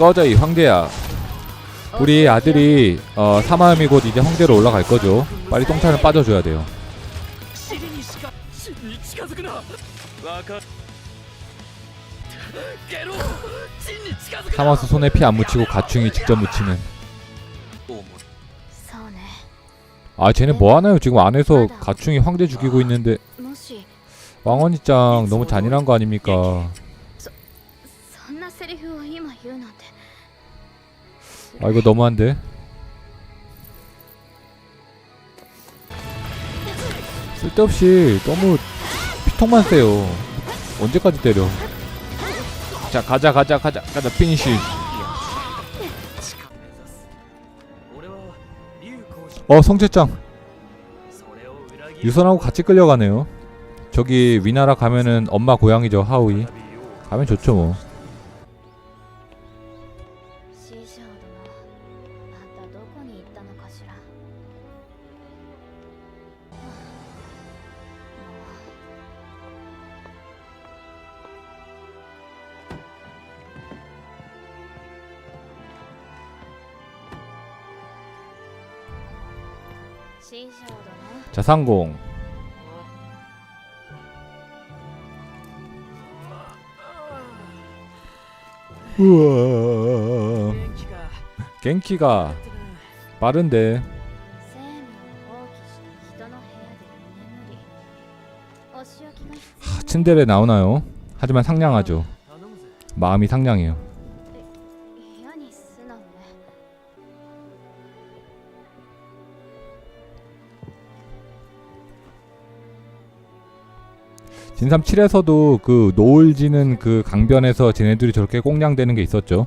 꺼져 이 황제야. 우리 어, 아들이 어, 사마음이 곧 이제 황제로 올라갈 거죠. 빨리 똥차는 빠져줘야 돼요. 사마스 손에 피 안 묻히고 가충이 직접 묻히는. 아 쟤네 뭐하나요? 지금 안에서 가충이 황제 죽이고 있는데. 왕원이짱 너무 잔인한 거 아닙니까? そんなセリフを今言うなんて 아 이거 너무한데. 쓸데없이 너무 피통만 세요. 언제까지 때려? 자 가자 가자 가자 가자 피니시. 俺は竜公子 어 성체짱 それを裏切る 유선하고 같이 끌려가네요. 저기 위나라 가면은 엄마 고향이죠 하우이. 가면 좋죠 뭐. 師匠殿あんたどこに行ったのかしら師匠殿 자 상공. 우와. 갱키가 빠른데. 하, 침대에 나오나요? 하지만 상냥하죠. 마음이 상냥해요. 진삼 7에서도 그 노을 지는 그 강변에서 쟤네들이 저렇게 꽁냥대는 게 있었죠.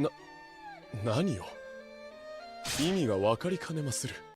な何を？意味が分かりかねまする。